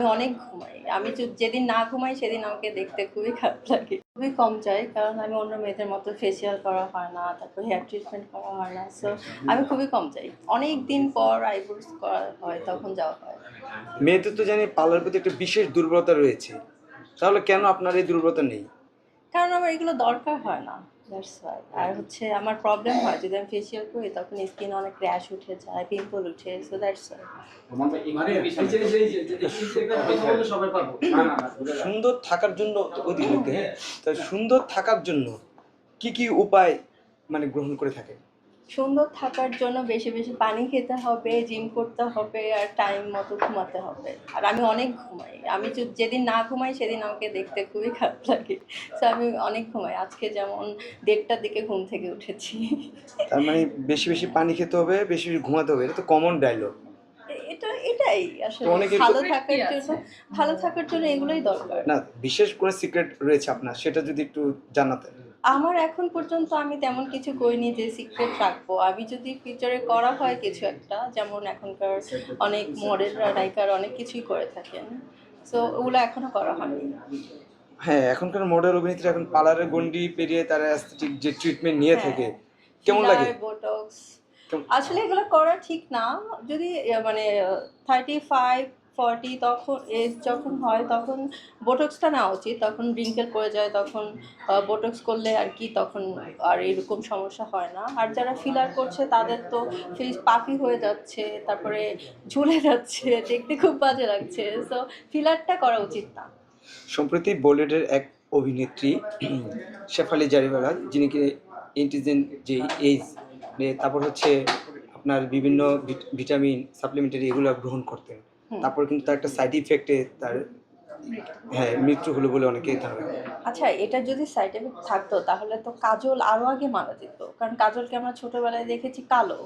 আমি অনেক ঘুমাই। আমি যেদিন না ঘুমাই সেদিন আমাকে দেখতে খুবই খারাপ লাগে। খুবই কম চাই কারণ আমি অন্য মেয়েদের মতো ফেসিয়াল করা হয় না তারপর হেয়ার ট্রিটমেন্ট করা হয় না সো আমি খুবই কম চাই অনেক দিন পর আইব্রোস করা হয় তখন যাওয়া হয়। মেয়েদের তো জানি পার্লার প্রতি একটা বিশেষ দুর্বলতা রয়েছে। তাহলে কেন আপনার এই দুর্বলতা নেই? কারণ আমার এগুলো দরকার হয় না। দ্যাটস ওয়াই আর হচ্ছে আমার প্রবলেম হয় যদি আমি ফেসিয়াল করি তখন স্কিন অনেক র্যাশ উঠে যায় পিম্পল উঠে সো দ্যাটস ওয়াই মানে। সুন্দর থাকার জন্য অতি হ্যাঁ সুন্দর থাকার জন্য কি কি উপায় মানে গ্রহণ করে থাকে? সুন্দর থাকার জন্য বেশি বেশি পানি খেতে হবে জিম করতে হবে আর টাইম মতো ঘুমাতে হবে। আর আমি অনেক ঘুমাই। আমি যেদিন না ঘুমাই সেদিন আমাকে দেখতে খুবই খারাপ লাগে। তো আমি অনেক ঘুমাই। আজকে যেমন দেড়টার দিকে ঘুম থেকে উঠেছি। তার মানে বেশি বেশি পানি খেতে হবে বেশি বেশি ঘুমাতে হবে। এটা তো কমন ডায়লগ এটা এটাই আসলে। ভালো থাকার জন্য ভালো থাকার জন্য এগুলোই দরকার। না বিশেষ করে সিক্রেট রয়েছে আপনার। সেটা যদি একটু জানাতেন। আমার এখন পর্যন্ত আমি তেমন কিছু করিনি যে সিক্রেট রাখব। আমি যদি ফিউচারে করা হয় কিছু একটা যেমন এখনকার অনেক মডেলরা নায়িকার অনেক কিছুই করে থাকেন। সো ওগুলো এখনও করা হয়নি। হ্যাঁ এখনকার মডেল অভিনেত্রী এখন পার্লারের গন্ডি পেরিয়ে তারা অ্যাস্থেটিক যে ট্রিটমেন্ট নিয়ে হ্যাঁ। থাকে কেমন লাগে? বোটক্স আসলে এগুলো করা ঠিক না। যদি মানে থার্টি ফাইভ ফর্টি তখন এজ যখন হয় তখন বোটক্সটা নেওয়া উচিত। তখন রিঙ্কেল পড়ে যায়, তখন বোটক্স করলে আর কি তখন আর এরকম সমস্যা হয় না। আর যারা ফিলার করছে তাদের তো ফেস পাফি হয়ে যাচ্ছে, তারপরে ঝুলে যাচ্ছে, দেখতে খুব বাজে লাগছে। সো ফিলারটা করা উচিত না। সম্প্রতি বলিউডের এক অভিনেত্রী, শেফালি জারিওয়ালা, যিনি কি ইন্টিজেন্ট যে এইজ তারপর হচ্ছে আপনার বিভিন্ন ভিট- ভিটামিন সাপ্লিমেন্টারি এগুলো গ্রহণ করতেন। তারপর কিন্তু তার একটা সাইড ইফেক্টে তার হ্যাঁ মৃত্যু হলো বলে অনেকেই ধারণা আচ্ছা এটা যদি সাইড এফেক্ট থাকতো তাহলে তো কাজল আরও আগে মারা যেত। কারণ কাজলকে আমরা ছোটবেলায় দেখেছি কালো।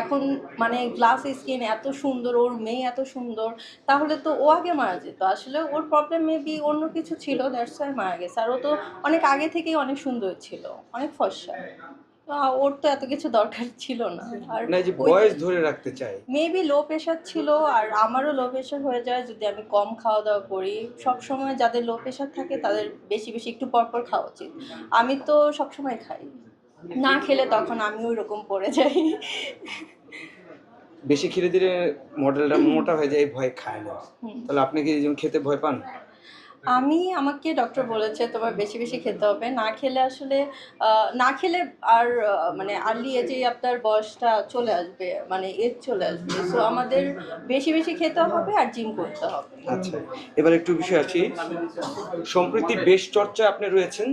এখন মানে গ্লাস স্কিন এত সুন্দর ওর মেয়ে এত সুন্দর তাহলে তো ও আগে মারা যেত। আসলে ওর প্রবলেম মেবি অন্য কিছু ছিল দ্যাটস ওয়াই মারা গেছে। আর ও তো অনেক আগে থেকেই অনেক সুন্দর ছিল অনেক ফর্সা। ওর তো এত কিছু দরকার ছিল না। আর না যে বয়স ধরে রাখতে চাই মেবি লো প্রেশার ছিল আর আমারও লো প্রেশার হয়ে যায় যদি আমি কম খাওয়া দাওয়া করি। সব সময় যাদের লো প্রেশার থাকে তাদের বেশি বেশি একটু পরপর খাওয়া উচিত। আমি তো সব সময় খাই। না খেলে তখন আমি ওই রকম পড়ে যাই। বেশি খেলে দিলে মডেলটা মোটা হয়ে যায় ভয় খায় না। তাহলে আপনি কি যেমন খেতে ভয় পান? আমি আমাকে ডক্টর বলেছে তোমার বেশি বেশি খেতে হবে। না খেলে আসলে না খেলে আর মানে আর্লি এজেই আপনার বয়সটা চলে আসবে মানে এজ চলে আসবে। সো আমাদের বেশি বেশি খেতে হবে আর জিম করতে হবে। আচ্ছা এবার একটু বিষয় আছি সম্প্রতি বেশ চর্চা আপনি রয়েছেন।